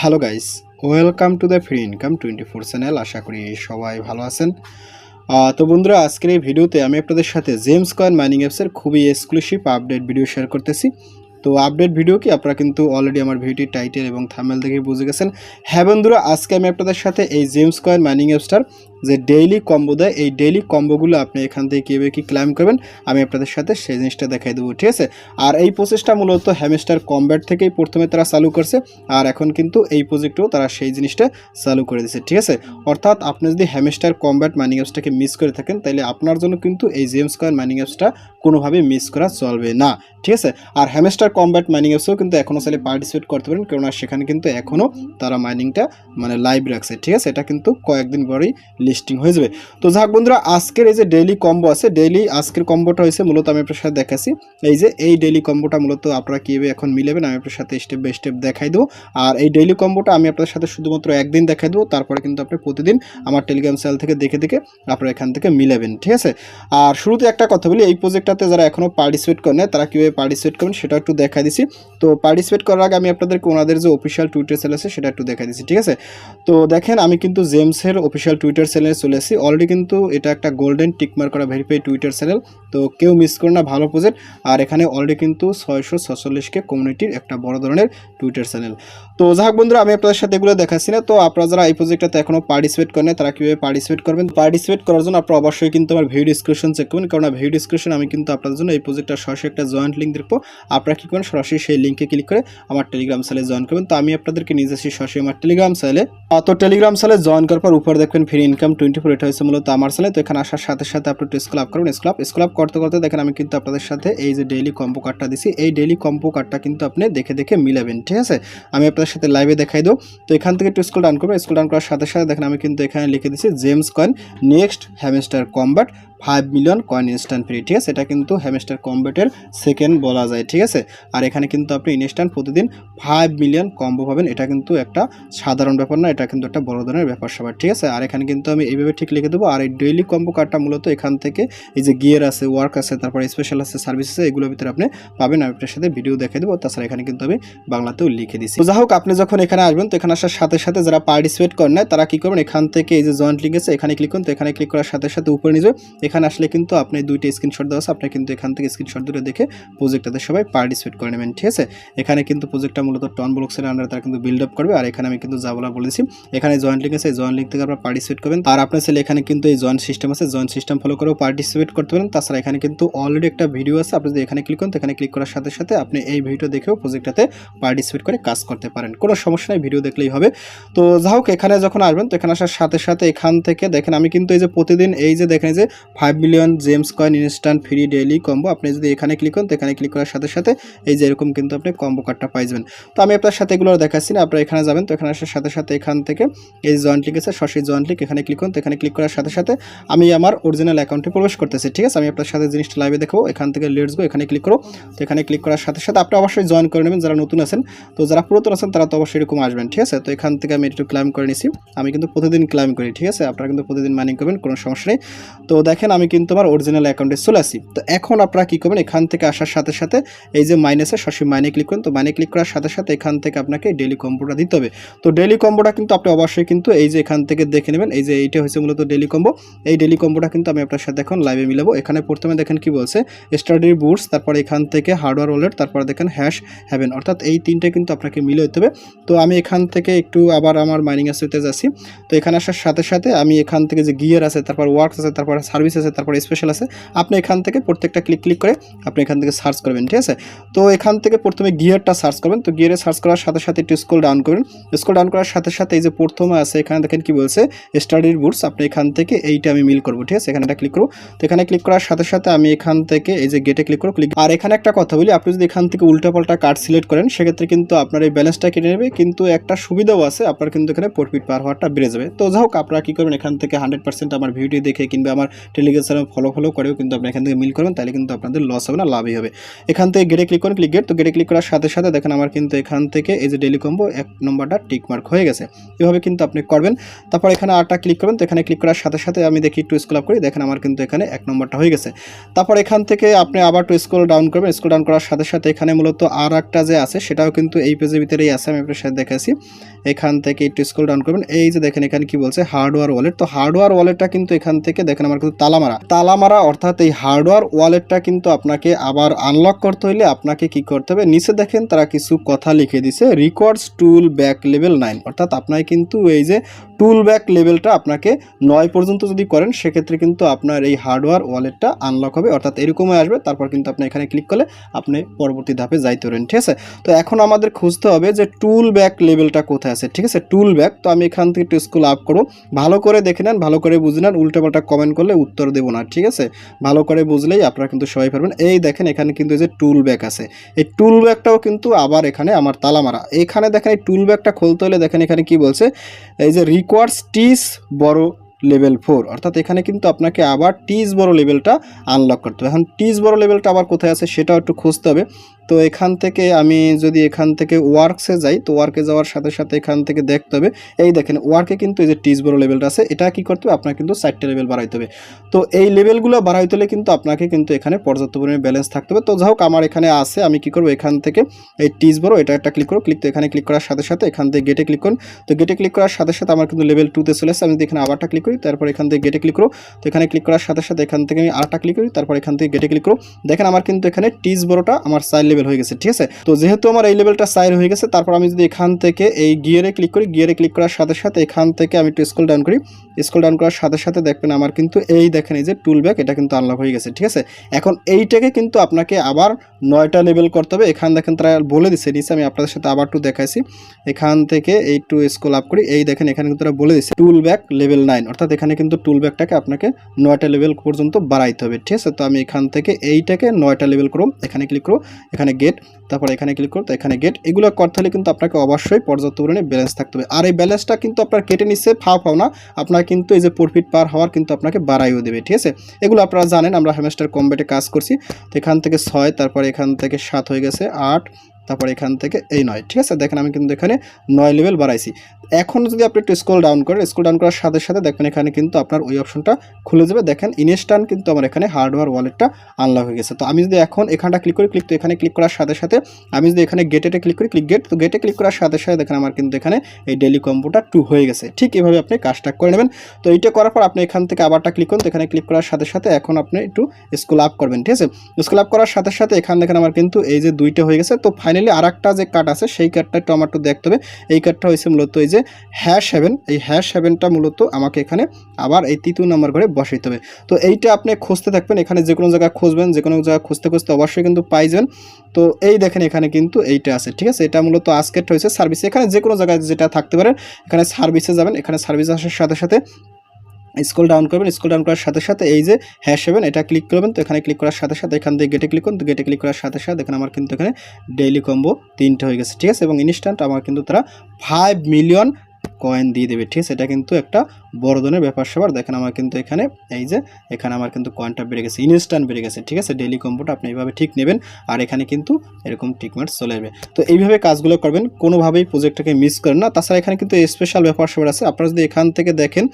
Hello guys welcome to the free income twenty four channel আশা করি সবাই ভালো আছেন। তো বন্ধুরা, আজকের এই ভিডিওতে আমি আপনাদের সাথে জেমস কয়েন মাইনিং অ্যাপসের খুবই এক্সক্লুসিভ আপডেট ভিডিও শেয়ার করতেছি। তো আপডেট ভিডিও কি আপনারা কিন্তু অলরেডি আমার ভিডিওটির টাইটেল এবং থামেল দেখে বুঝে গেছেন। হ্যাঁ বন্ধুরা, আজকে আমি আপনাদের সাথে এই জেমস কয়েন মাইনিং অ্যাপসটার যে ডেইলি কম্বো দেয়, এই ডেইলি কম্বোগুলো আপনি এখান থেকে কীভাবে কী ক্লাইম করবেন, আমি আপনাদের সাথে সেই জিনিসটা দেখাই দেবো, ঠিক আছে? আর এই প্রসেসটা মূলত হ্যামস্টার কম্ব্যাট থেকেই প্রথমে তারা চালু করছে, আর এখন কিন্তু এই প্রজেক্টেও তারা সেই জিনিসটা চালু করে দিয়েছে, ঠিক আছে? অর্থাৎ আপনি যদি হ্যামস্টার কম্ব্যাট মাইনিং অ্যাপসটাকে মিস করে থাকেন, তাহলে আপনার জন্য কিন্তু এই জেমস কয়েন মাইনিং অ্যাপসটা কোনোভাবে মিস করা চলবে না, ঠিক আছে? আর হ্যামস্টার কম্ব্যাট মাইনিং অ্যাপসেও কিন্তু এখনও চাইলে পার্টিসিপেট করতে পারেন, কেননা সেখানে কিন্তু এখনও তারা মাইনিংটা মানে লাইভ রাখছে, ঠিক আছে? এটা কিন্তু কয়েকদিন পরেই লিস্টিং হয়ে যাবে। তো যাক বন্ধুরা, আজকের এই যে ডেইলি কম্বো আছে ডেইলি আজকের কম্বোটা হয়েছে মূলত আমি আপনার সাথে দেখাচ্ছি। এই যে এই ডেইলি কম্বোটা মূলত আপনারা কীভাবে এখন মিলাবেন, আমি আপনার সাথে স্টেপ বাই স্টেপ দেখাই দেবো। আর এই ডেইলি কম্বোটা আমি আপনাদের সাথে শুধুমাত্র একদিন দেখাই দেবো, তারপরে কিন্তু আপনি প্রতিদিন আমার টেলিগ্রাম চ্যানেল থেকে দেখে দেখে আপনারা এখান থেকে মিলাবেন, ঠিক আছে? আর শুরুতে একটা কথা বলি, এই প্রজেক্টটাতে যারা এখনও পার্টিসিপেট করেন তারা কীভাবে পার্টিসিপেট করবেন সেটা একটু দেখা দিছি। তো পার্টিসিপেট করার আগে আমি আপনাদেরকে ওনাদের যে অফিসিয়াল টুইটার চ্যানেল আছে, সেটা একটু দেখা দিচ্ছি ঠিক আছে? তো দেখেন, আমি কিন্তু জেমসের অফিসিয়াল টুইটার চ্যানেলে চলে এসেছি অলরেডি কিন্তু এটা একটা গোল্ডেন টিকমার করা ভেরিফাই টুইটার চ্যানেল তো কেউ মিস করো না, ভালো প্রজেক্ট আর এখানে অলরেডি কিন্তু ছয়শো ছচল্লিশকে কমিউনিটির একটা বড় ধরনের টুইটার চ্যানেল তো যাক বন্ধুরা, আমি আপনাদের সাথে এগুলো দেখাচ্ছি না। তো আপনারা যারা এই প্রজেক্টটাতে এখনও পার্টিসিপেট করেন তারা কীভাবে পার্টিসিপেট করবেন? পার্টিসিপেট করার জন্য আপনারা অবশ্যই কিন্তু আমার ভিডিও ডিসক্রিপশন চেক করবেন। কারণ ভিডিও ডিসক্রিপশন আমি কিন্তু আপনাদের জন্য এই প্রজেক্টটা সরাসরি একটা জয়েন্ট লিঙ্ক দেখব। আপনারা কী করেন সরাসরি সেই লিঙ্কে ক্লিক করে আমার টেলিগ্রাম চ্যানেলে জয়েন করবেন। তো আমি আপনাদেরকে যাচ্ছি সরাসরি আমার টেলিগ্রাম চ্যানেলে তো টেলিগ্রাম চ্যানেলে জয়েন করার পর উপর দেখবেন ফ্রি ইনকাম টোয়েন্টি ফোর, এটা হচ্ছে মূলত আমার চ্যানেল তো এখানে আসার সাথে সাথে আপনি একটু স্কুল আপ করবেন স্কুল আপ স্কুল আপ করতে করতে দেখেন আমি কিন্তু আপনাদের সাথে এই যে ডেইলি কম্পো কার্ডটা দিছি, এই ডেইলি কম্পো কার্ডটা কিন্তু আপনি দেখে দেখে মিলাবেন, ঠিক আছে? আমি আপনাদের সাথে লাইভে দেখাই দেবো। তো এখান থেকে একটু স্কুল ডান করবেন স্কুল ডান করার সাথে সাথে দেখেন আমি কিন্তু এখানে লিখে দিছি gems coin next hamster combat five million coin instant free ঠিক আছে? এটা কিন্তু হ্যামস্টার কম্বেটের সেকেন্ড বলা যায়, ঠিক আছে? আর এখানে কিন্তু আপনি ইনস্ট্যান্ট প্রতিদিন ফাইভ মিলিয়ন কম্বো পাবেন, এটা কিন্তু একটা সাধারণ ব্যাপার না, এটা কিন্তু একটা বড় ধরনের ব্যাপার সবার, ঠিক আছে? আর এখানে কিন্তু আমি এইভাবে ঠিক লিখে দেবো, আর এই ডেইলি কম্বো কার্ডটা মূলত এখান থেকে এই যে গিয়ার আছে ওয়ার্ক আছে, তারপরে স্পেশাল আছে সার্ভিস আছে, এগুলোর ভিতরে আপনি পাবেন, আমি আপনার সাথে ভিডিও দেখে দেবো, তাছাড়া এখানে কিন্তু আমি বাংলাতেও লিখে দিচ্ছি যা হোক, আপনি যখন এখানে আসবেন, তো এখানে আসার সাথে সাথে যারা পার্টিসিপেট করেন না তারা কী করবেন? এখান থেকে এই যে জয়েন্ট লিঙ্ক আছে, এখানে ক্লিক করুন, তো এখানে ক্লিক করার সাথে সাথে উপরে নিয়ে এখানে আসলে কিন্তু আপনি দুইটা স্ক্রিনশট দেওয়া আছে, আপনি কিন্তু এখান থেকে স্ক্রিনশট ধরে দেখে প্রজেক্টটাতে সবাই পার্টিসিপেট করে নেবেন, ঠিক আছে? এখানে কিন্তু প্রজেক্টটা মূলত টন ব্লকসের আন্ডারে তারা কিন্তু বিল্ড আপ করবে, আর এখানে আমি কিন্তু যা বলা বলেছি, এখানে জয়েন্ট লিঙ্ক আছে জয়েন্ট লিঙ্ক থেকে আপনারা পার্টিসিপেট করবেন। আর আপনার ছেলে এখানে কিন্তু এই জয়েন্ট সিস্টেম আছে জয়েন্ট সিস্টেম ফলো করেও পার্টিসিপেট করতে পারেন। তাছাড়া এখানে কিন্তু অলরেডি একটা ভিডিও আছে, আপনি যদি এখানে ক্লিক করেন এখানে ক্লিক করার সাথে সাথে আপনি এই ভিডিও দেখেও প্রজেক্টটাতে পার্টিসিপেট করে কাজ করতে পারেন। কোনো সমস্যা নেই ভিডিও দেখলেই হবে। তো যা হোক, এখানে যখন আসবেন, তো এখানে আসার সাথে সাথে এখান থেকে দেখেন, আমি কিন্তু এই যে প্রতিদিন এই যে দেখেন যে five million gems coin instant free daily combo আপনি যদি এখানে ক্লিক করেন, তো এখানে ক্লিক করার সাথে সাথে এই যে এরকম কিন্তু আপনি কম্বো কার্ডটা পাই যাবেন তো আমি আপনার সাথে এগুলো দেখাচ্ছি না, আপনারা এখানে যাবেন, তো এখানে আসার সাথে সাথে এখান থেকে এই জয়েন্ট লিঙ্ক আছে, সরাসরি জয়েন্ট লিঙ্ক এখানে ক্লিক করুন, তো এখানে ক্লিক করার সাথে সাথে আমি আমার অরিজিনাল অ্যাকাউন্টে প্রবেশ করতেছি, ঠিক আছে? আমি আপনার সাথে জিনিসটা লাইভে দেখব, এখান থেকে লেটস গো এখানে ক্লিক করো, তো এখানে ক্লিক করার সাথে সাথে আপনি অবশ্যই জয়েন করে নেবেন, যারা নতুন আছেন। তো যারা পুরাতন আছেন, তারা তো অবশ্যই এরকম আসবেন, ঠিক আছে? তো এখান থেকে আমি একটু ক্লাইম করে নিছি, আমি কিন্তু প্রতিদিন ক্লাইম করি, ঠিক আছে? আপনারা কিন্তু প্রতিদিন মাইনিং করবেন, কোনো সমস্যা নেই। তো দেখেন আমি কিন্তু আমার অরিজিনাল অ্যাকাউন্টে চলে আসি। তো এখন আপনারা কী করবেন, এখান থেকে আসার সাথে সাথে এই যে মাইনাসে সরাসরি মাইনে ক্লিক করুন। তো মাইনে ক্লিক করার সাথে সাথে এখান থেকে আপনাকে ডেলি কম্বোটা দিতে হবে। তো ডেলি কম্বোটা কিন্তু আপনি অবশ্যই কিন্তু এই যে এখান থেকে দেখে নেবেন। এই যে এইটা হচ্ছে মূলত ডেলি কম্বো এই ডেলি কম্বোটা কিন্তু আমি আপনার সাথে এখন লাইভে মিলাবো। এখানে প্রথমে দেখেন কি বলছে স্টাডি বুটস তারপর এখান থেকে হার্ডওয়্যার ওয়ালেট তারপর দেখেন হ্যাশ হ্যাভেন অর্থাৎ এই তিনটে কিন্তু আপনাকে মিলে হতে হবে। তো আমি এখান থেকে একটু আবার আমার মাইনিং আসতে যাচ্ছি। তো এখানে আসার সাথে সাথে আমি এখান থেকে যে গিয়ার আছে, তারপর ওয়ার্কস আছে, তারপর সার্ভিস আছে, তারপর স্পেশাল আছে, আপনি এখান থেকে প্রত্যেকটা ক্লিক ক্লিক করে আপনি এখান থেকে সার্চ করবেন, ঠিক আছে? তো এখান থেকে প্রথমে গিয়ারটা সার্চ করবেন, তো গিয়ারে সার্চ করার সাথে সাথে একটু স্ক্রল ডাউন করবেন স্ক্রল ডাউন করার সাথে সাথে এই যে প্রথমে আছে, এখানে দেখেন কি বলছে স্টাডির বুটস আপনি এখান থেকে এইটা আমি মিল করব, ঠিক আছে? এখানে একটা ক্লিক করব। তো এখানে ক্লিক করার সাথে সাথে আমি এখান থেকে এই যে গেটে ক্লিক করব ক্লিক আর এখানে একটা কথা বলি, আপনি যদি এখান থেকে উল্টাপাল্টা কার্ড সিলেক্ট করেন, সেক্ষেত্রে কিন্তু আপনার এই ব্যালেন্সটা কেটে নেবে, কিন্তু একটা সুবিধাও আছে, আপনার কিন্তু এখানে প্রফিট পার হওয়াটা বেড়ে যাবে। তো যাই হোক, আপনারা কী করবেন, এখান থেকে হান্ড্রেড পার্সেন্ট আমার ভিডিও দেখে কিংবা আমার টেলিগ্রাম ফলো ফলো করেও কিন্তু আপনি এখান থেকে মিল করবেন, তাহলে কিন্তু আপনাদের লস হবে না, লাভই হবে। এখান থেকে গেটে ক্লিক করুন ক্লিক গেট তো গেটে ক্লিক করার সাথে সাথে দেখেন আমার কিন্তু এখান থেকে এই যে ডেলি কম্বো এক নম্বরটা টিক মার্ক হয়ে গেছে। এভাবে কিন্তু আপনি করবেন। তারপর এখানে আরটা ক্লিক করবেন, তো এখানে ক্লিক করার সাথে সাথে আমি দেখি একটু স্কুল আপ করি, দেখেন আমার কিন্তু এখানে এক নম্বরটা হয়ে গেছে। তারপর এখান থেকে আপনি আবার একটু স্কুল ডাউন করবেন স্কুল ডাউন করার সাথে সাথে এখানে মূলত আর একটা যে আছে, সেটাও কিন্তু এই পেজের ভিতরেই আছে, আমি আপনার সাথে দেখাচ্ছি এখান থেকে একটু স্কুল ডাউন করবেন, এই যে দেখেন এখানে কি বলছে হার্ডওয়্যার ওয়ালেট তো হার্ডওয়্যার ওয়ালেটটা কিন্তু এখান থেকে দেখেন আমার কিন্তু তালামারা। তালামারা অর্থাৎ এই হার্ডওয়্যার ওয়ালেটটা কিন্তু আপনাকে আবার আনলক করতে হলে আপনাকে কি করতে হবে? নিচে দেখেন তারা কিছু কথা লিখে দিছে records tool back level nine অর্থাৎ আপনার কিন্তু এই যে টুল ব্যাক লেভেলটা আপনাকে নয় পর্যন্ত যদি করেন, সেক্ষেত্রে কিন্তু আপনার এই হার্ডওয়্যার ওয়ালেটটা আনলক হবে। অর্থাৎ এরকমই আসবে, তারপর কিন্তু আপনি এখানে ক্লিক করলে আপনি পরবর্তী ধাপে যাইতে পারেন ঠিক আছে? তো এখন আমাদের খুঁজতে হবে যে টুল ব্যাক লেভেলটা কোথায় আছে, ঠিক আছে? টুল ব্যাক তো আমি এখান থেকে একটু স্কুল আপ করব। ভালো করে দেখে নেন, ভালো করে বুঝে নেন, উল্টোপাল্টা কমেন্ট করলে উত্তর দেবো না, ঠিক আছে? ভালো করে বুঝলেই আপনারা কিন্তু সবাই পারবেন। এই দেখেন এখানে কিন্তু এই যে টুল ব্যাগ আছে। এই টুল ব্যাগটাও কিন্তু আবার এখানে আমার তালা মারা। এখানে দেখেন এই টুল ব্যাগটা খুলতে হলে দেখেন এখানে কি বলছে? এই যে রিকোয়ার্স টিস বড় লেভেল ফোর অর্থাৎ এখানে কিন্তু আপনাকে আবার টিজ বড় লেভেলটা আনলক করতে হবে। এখন টিজ বড় লেভেলটা আবার কোথায় আছে সেটাও একটু খুঁজতে হবে। তো এখান থেকে আমি যদি এখান থেকে ওয়ার্কসে যাই, তো ওয়ার্কে যাওয়ার সাথে সাথে এখান থেকে দেখতে হবে। এই দেখেন ওয়ার্কে কিন্তু এই যে টিজ বড় লেভেলটা আছে, এটা কি করতে হবে? আপনার কিন্তু চারটে লেভেল বাড়াইতে হবে। তো এই লেভেলগুলো বাড়াইতে হলে কিন্তু আপনাকে কিন্তু এখানে পর্যাপ্ত পরিমাণে ব্যালেন্স থাকতে হবে। তো যাই হোক, আমার এখানে আছে, আমি কি করব? এখান থেকে এই টিজ বড়, এটা একটা ক্লিক করো। ক্লিক তো এখানে ক্লিক করার সাথে সাথে এখান থেকে গেটে ক্লিক করুন। তো গেটে ক্লিক করার সাথে সাথে আমার কিন্তু লেভেল টুতে চলে আসছে আমি যদি এখানে আবারটা ক্লিক করি, তারপর এখান থেকে গেটে ক্লিক করো। তো এখানে ক্লিক করার সাথে সাথে এখান থেকে আমি আরটা ক্লিক করি, তারপর এখান থেকে গেটে ক্লিক করো। দেখেন আমার কিন্তু এখানে টিস বড়টা আমার সাইড লেভেল হয়ে গেছে, ঠিক আছে? তো যেহেতু আমার এই লেভেলটা সাইড হয়ে গেছে, তারপর আমি যদি এখান থেকে এই গিয়ারে ক্লিক করি গিয়ারে ক্লিক করার সাথে সাথে এখান থেকে আমি একটু স্কুল ডাউন করি। স্কুল ডাউন করার সাথে সাথে দেখবেন আমার কিন্তু এই দেখেন, এই যে টুল ব্যাগ এটা কিন্তু আনলক হয়ে গেছে, ঠিক আছে? এখন এইটাকে কিন্তু আপনাকে আবার নয়টা লেভেল করতে হবে। এখান দেখেন তারা বলে দিচ্ছে নিচে আমি আপনাদের সাথে আবার একটু দেখাইছি। এখান থেকে এই টু স্কুল আপ করি। এই দেখেন এখানে কিন্তু তারা বলে দিচ্ছে টুল ব্যাক লেভেল নাইন অর্থাৎ এখানে কিন্তু টুল ব্যাকটাকে আপনাকে নয়টা লেভেল পর্যন্ত বাড়াইতে হবে, ঠিক আছে? তো আমি এখান থেকে এইটাকে নয়টা লেভেল করব, এখানে ক্লিক করো এখানে গেট তারপর এখানে ক্লিক করো তো এখানে গেট এগুলো করতে হলে কিন্তু আপনাকে অবশ্যই পর্যাপ্ত পরিমাণে ব্যালেন্স থাকতে হবে। আর এই ব্যালেন্সটা কিন্তু আপনার কেটে নিচ্ছে, ফাও ফাও না, আপনার কিন্তু এই যে প্রফিট পার হওয়ার কিন্তু আপনাকে বাড়াইও দেবে, ঠিক আছে? এগুলো আপনারা জানেন, আমরা হ্যামেস্টার কম্বেটে কাজ করছি, তো এখান থেকে ছয়, তারপর এখান থেকে সাত হয়ে গেছে, আট তারপর এখান থেকে এই নয়, ঠিক আছে? দেখেন আমি কিন্তু এখানে নয় লেভেল বাড়াইছি। এখন যদি আপনি একটু স্ক্রল ডাউন করেন স্ক্রল ডাউন করার সাথে সাথে দেখবেন এখানে কিন্তু আপনার ওই অপশনটা খুলে যাবে। দেখেন ইনস্ট্যান্ট কিন্তু আমার এখানে হার্ডওয়্যার ওয়ালেটটা আনলক হয়ে গেছে। তো আমি যদি এখন এখানটা ক্লিক করি ক্লিক তো এখানে ক্লিক করার সাথে সাথে আমি যদি এখানে গেটেটে ক্লিক করি ক্লিক গেট তো গেটে ক্লিক করার সাথে সাথে দেখেন আমার কিন্তু এখানে এই ডেলি কম্পোটা টু হয়ে গেছে। ঠিক এভাবে আপনি কাজটা করে নেবেন। তো এইটা করার পর আপনি এখান থেকে আবারটা ক্লিক করুন, তো এখানে ক্লিক করার সাথে সাথে এখন আপনি একটু স্কুল আপ করবেন, ঠিক আছে? স্কুল আপ করার সাথে সাথে এখান দেখেন আমার কিন্তু এই যে দুইটা হয়ে গেছে। তো ফাইনালি আর একটা যে কার্ড আছে, সেই কার্ডটা একটু আমার একটু দেখতে হবে। এই কার্ডটা হয়েছে মূলত এই যে হ্যাশ সেভেন এই হ্যাশ সেভেনটা মূলত আমাকে এখানে আবার এই তৃতীয় নম্বর ঘরে বসাইতে হবে। তো এইটা আপনি খুঁজতে থাকবেন, এখানে যে কোনো জায়গায় খুঁজবেন, যে কোনো জায়গায় খুঁজতে খুঁজতে অবশ্যই কিন্তু পাই যাবেন তো এই দেখেন এখানে কিন্তু এইটা আছে, ঠিক আছে? এটা মূলত আজকের হয়েছে সার্ভিস এখানে যে কোনো জায়গায় যেটা থাকতে পারে, এখানে সার্ভিসে যাবেন। এখানে সার্ভিস আসার সাথে সাথে স্কুল ডাউন করবেন স্কুল ডাউন করার সাথে সাথে এই যে হ্যাশ সেভেন এটা ক্লিক করবেন, তো এখানে ক্লিক করার সাথে সাথে এখান থেকে গেটে ক্লিক করুন, তো গেটে ক্লিক করার সাথে সাথে এখানে আমার কিন্তু এখানে ডেইলি কম্বো তিনটে হয়ে গেছে, ঠিক আছে? এবং ইনস্ট্যান্ট আমার কিন্তু তারা ফাইভ মিলিয়ন কয়েন দিয়ে দেবে, ঠিক আছে? এটা কিন্তু একটা বড় ধরনের ব্যাপার স্যাপার। দেখেন আমার কিন্তু এখানে এই যে, এখানে আমার কিন্তু কয়েনটা বেড়ে গেছে ইনস্ট্যান্ট বেড়ে গেছে, ঠিক আছে? ডেলি কম্বোটা আপনি এইভাবে ঠিক নেবেন আর এখানে কিন্তু এরকম টিকমার্ক চলে যাবে তো এইভাবে কাজগুলো করবেন, কোনোভাবেই প্রজেক্টটাকে মিস করেন না। তাছাড়া এখানে কিন্তু স্পেশাল ব্যাপার স্যাপার আছে। আপনারা যদি এখান থেকে দেখেন,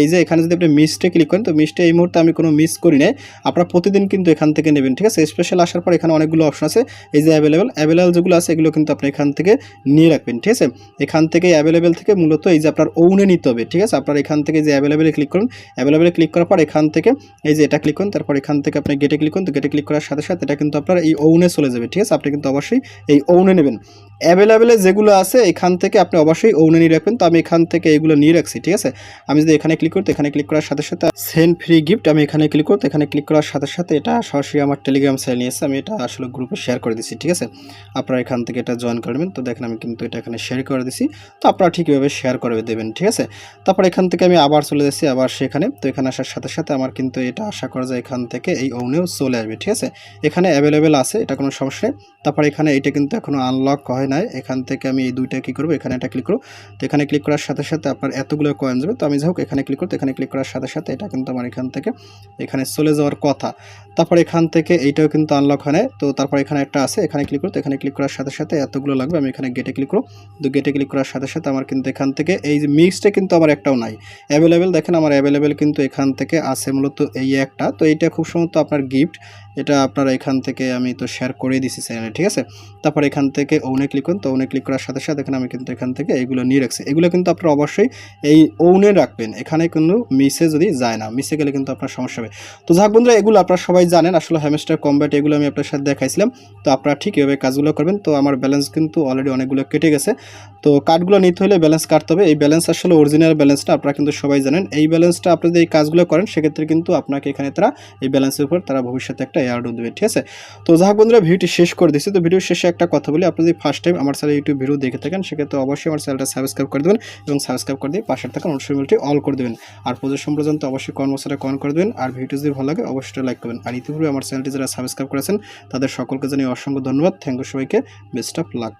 এই যে এখানে যদি আপনি মিসটে ক্লিক করেন, তো মিসটে এই মুহূর্তে আমি কোনো মিস করি নাই। আপনারা প্রতিদিন কিন্তু এখান থেকে নেবেন, ঠিক আছে? স্পেশাল আসার পর এখানে অনেকগুলো অপশন আছে। এই যে অ্যাভেলেবেল অ্যাভেলেবেল যেগুলো আছে, এগুলো কিন্তু আপনি এখান থেকে নিয়ে রাখবেন, ঠিক আছে? এখান থেকে অ্যাভেলেবেল থেকে মূলত এই যে আপনার ওনে নিতে হবে, ঠিক আছে? আপনার এখান থেকে যে অ্যাভেলেবেলে ক্লিক করুন অ্যাভেলেবেলে ক্লিক করার পর এখান থেকে এই যে এটা ক্লিক করুন, তারপর এখান থেকে আপনি গেটে ক্লিক করুন, তো গেটে ক্লিক করার সাথে সাথে এটা কিন্তু আপনার এই ওনে চলে যাবে, ঠিক আছে? আপনি কিন্তু অবশ্যই এই ওনে নেবেন। অ্যাভেলেবেলে যেগুলো আছে, এখান থেকে আপনি অবশ্যই ওনে নিয়ে রাখবেন, তো আমি এখান থেকে এগুলো নিয়ে রাখছি, ঠিক আছে? আমি যদি এখানে ক্লিক করি, তো এখানে ক্লিক করার সাথে সাথে সেন্ড ফ্রি গিফট আমি এখানে ক্লিক করতে এখানে ক্লিক করার সাথে সাথে এটা সরাসরি আমার টেলিগ্রাম চ্যানেল নিয়ে এসে আমি এটা আসলে গ্রুপে শেয়ার করে দিচ্ছি ঠিক আছে? আপনারা এখান থেকে এটা জয়েন করবেন তো দেখেন আমি কিন্তু এটা এখানে শেয়ার করে দিচ্ছি তো আপনারা ঠিক এভাবে শেয়ার করে দেবেন, ঠিক আছে? তারপর এখান থেকে আমি আবার চলে যাচ্ছি, আবার সেখানে। তো এখানে আসার সাথে সাথে আমার কিন্তু এটা আশা করা যায় এখান থেকে এই ওনেও চলে আসবে, ঠিক আছে? এখানে অ্যাভেলেবেল আছে, এটা কোনো সমস্যা নেই। তারপর এখানে এটা কিন্তু এখনও আনলক হয় নাই। এখান থেকে আমি এই দুইটা কী করব, এখানে এটা ক্লিক করব। তো এখানে ক্লিক করার সাথে সাথে আপনার এতগুলো কয়েন যাবে। তো আমি যাই হোক, এখানে ক্লিক করতে, এখানে ক্লিক করার সাথে সাথে এটা কিন্তু আমার এখান থেকে, এখানে চলে যাওয়ার কথা। তারপর এখান থেকে এইটাও কিন্তু আনলক হয় নাই। তো তারপর এখানে একটা আছে, এখানে ক্লিক করতে, এখানে ক্লিক করার সাথে সাথে এতগুলো লাগবে, আমি এখানে গেটে ক্লিক করব। তো গেটে ক্লিক করার সাথে সাথে আমার কিন্তু এখান থেকে এই যে মিক্সটা কিন্তু আমার একটাও নাই। অ্যাভেলেবেল দেখেন, আমার অ্যাভেলেবেল কিন্তু এখান থেকে আছে মূলত এই একটা। তো এইটা খুব সম্ভবত আপনার গিফট এটা আপনারা এখান থেকে আমি তো শেয়ার করে দিছি চ্যানেলে ঠিক আছে? তারপর এখান থেকে ওনে ক্লিক করুন, তো ওনে ক্লিক করার সাথে সাথে এখানে আমি কিন্তু এখান থেকে এইগুলো নিয়ে রাখছি। এগুলো কিন্তু আপনারা অবশ্যই এই ওনে রাখবেন, এখানে কিন্তু মিসে যদি যায় না মিসে গেলে কিন্তু আপনার সমস্যা হবে। তো যাক বন্ধুরা, এগুলো আপনারা সবাই জানেন, আসলে হ্যামস্টার কম্ব্যাট এগুলো আমি আপনার সাথে দেখাইছিলাম। তো আপনারা ঠিক এভাবে কাজগুলো করবেন, তো আমার ব্যালেন্স কিন্তু অলরেডি অনেকগুলো কেটে গেছে। তো কার্ডগুলো নিতে হলে ব্যালেন্স কাটতে হবে। এই ব্যালেন্স আসলে অরিজিনাল ব্যালেন্সটা আপনারা কিন্তু সবাই জানেন। এই ব্যালেন্সটা আপনি যদি এই কাজগুলো করেন, সেক্ষেত্রে কিন্তু আপনাকে এখানে তারা, এই ব্যালেন্সের উপর তারা ভবিষ্যতে একটা এয়ারডও দেবে, ঠিক আছে? তো যাক বন্ধুরা, ভিডিওটি শেষ করে দিচ্ছি। তো ভিডিও শেষে একটা কথা বলি, আপনি যদি ফার্স্ট টাইম আমার চ্যানেল ইউটিউব ভিডিও দেখে থাকেন, সেক্ষেত্রে অবশ্যই আমার চ্যানেলটা সাবস্ক্রাইব করে দেবেন এবং সাবস্ক্রাইব করে দিয়ে পাশের থাকা নোটিফিকেশনটি অল করে দেবেন। আর প্রদর্শন পর্যন্ত অবশ্যই কর্মসারে কমেন্ট করে দেবেন। আর ভিডিও যদি ভালো লাগে, অবশ্যই লাইক করবেন। আর ইতিপূর্বে আমার চ্যানেলটি যারা সাবস্ক্রাইব করেছেন, তাদের সকলকে জানিয়ে অসংখ্য ধন্যবাদ। থ্যাংক ইউ সবাইকে। Best of luck